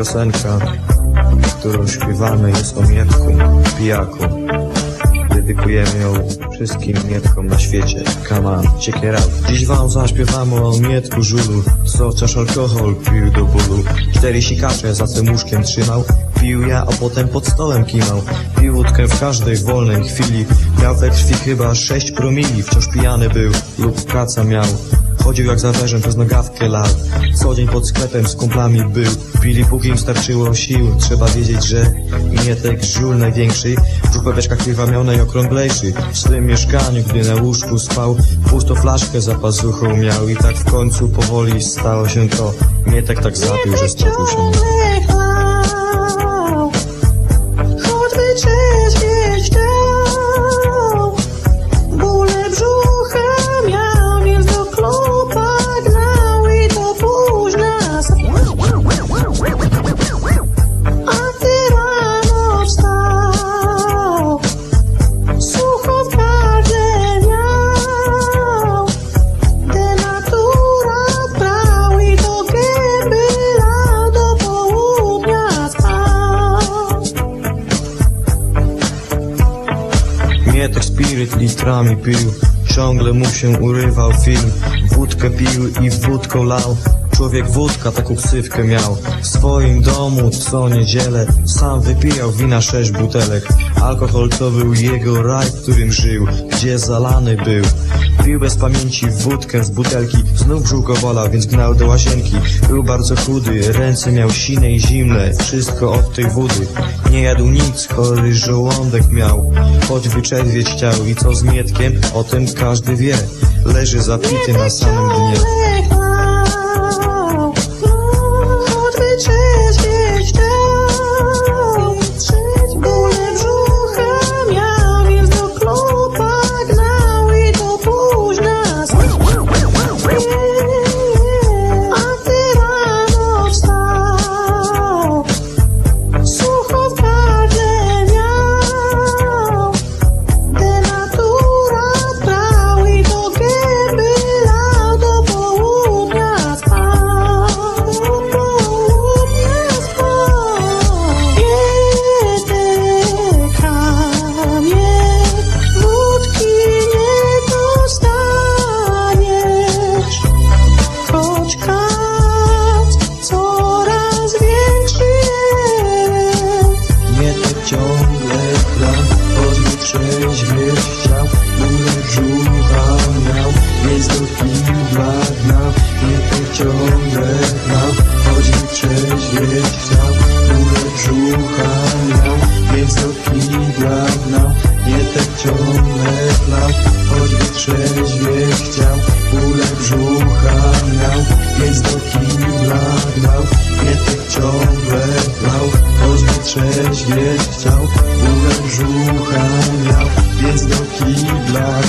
piosenka, którą śpiewamy jest o Mietku, pijaku. Dedykujemy ją wszystkim Mietkom na świecie. It out. Dziś wam zaśpiewamy o Mietku żulu, co wciąż alkohol pił do bólu. Cztery sikacze za tym łóżkiem trzymał, pił ja, a potem pod stołem kimał. Pił łódkę w każdej wolnej chwili, miał we krwi chyba sześć promili, wciąż pijany był lub praca miał. Chodził jak za weżem przez nogawkę lał Co dzień pod sklepem z kumplami był. Pili póki im starczyło sił. Trzeba wiedzieć, że Mietek żul największy. Brzuch we beczkach piwa miał najokrąglejszy W swym mieszkaniu, gdy na łóżku spał Pustą flaszkę za pazuchą miał. I tak w końcu powoli stało się to. Mietek tak zapił, że stopił się Mietek spiryt litrami pił. Ciągle mu się urywał film. Wódkę pił i wódką lał Człowiek wódka taką ksywkę miał. W swoim domu co niedzielę Sam wypijał wina sześć butelek. Alkohol to był jego raj, w którym żył Gdzie zalany był. Pił bez pamięci wódkę z butelki Znów brzuch go bolał, więc gnał do łazienki. Był bardzo chudy, ręce miał sine i zimne Wszystko od tej wody. Nie jadł nic, chory żołądek miał. Choć wyczerwieć chciał i co z Mietkiem O tym każdy wie. Leży zapity na samym dnie ciągle nam Choć wytrzeźwieć chciał Bóle brzucha miał Więc do kibla gnał Nie te ciągle nam Choć wytrzeźwieć chciał Bóle brzucha miał Więc do kibla gnał Nie te ciągle gnał Choć wytrzeźwieć chciał Bóle brzucha miał Więc do kibla.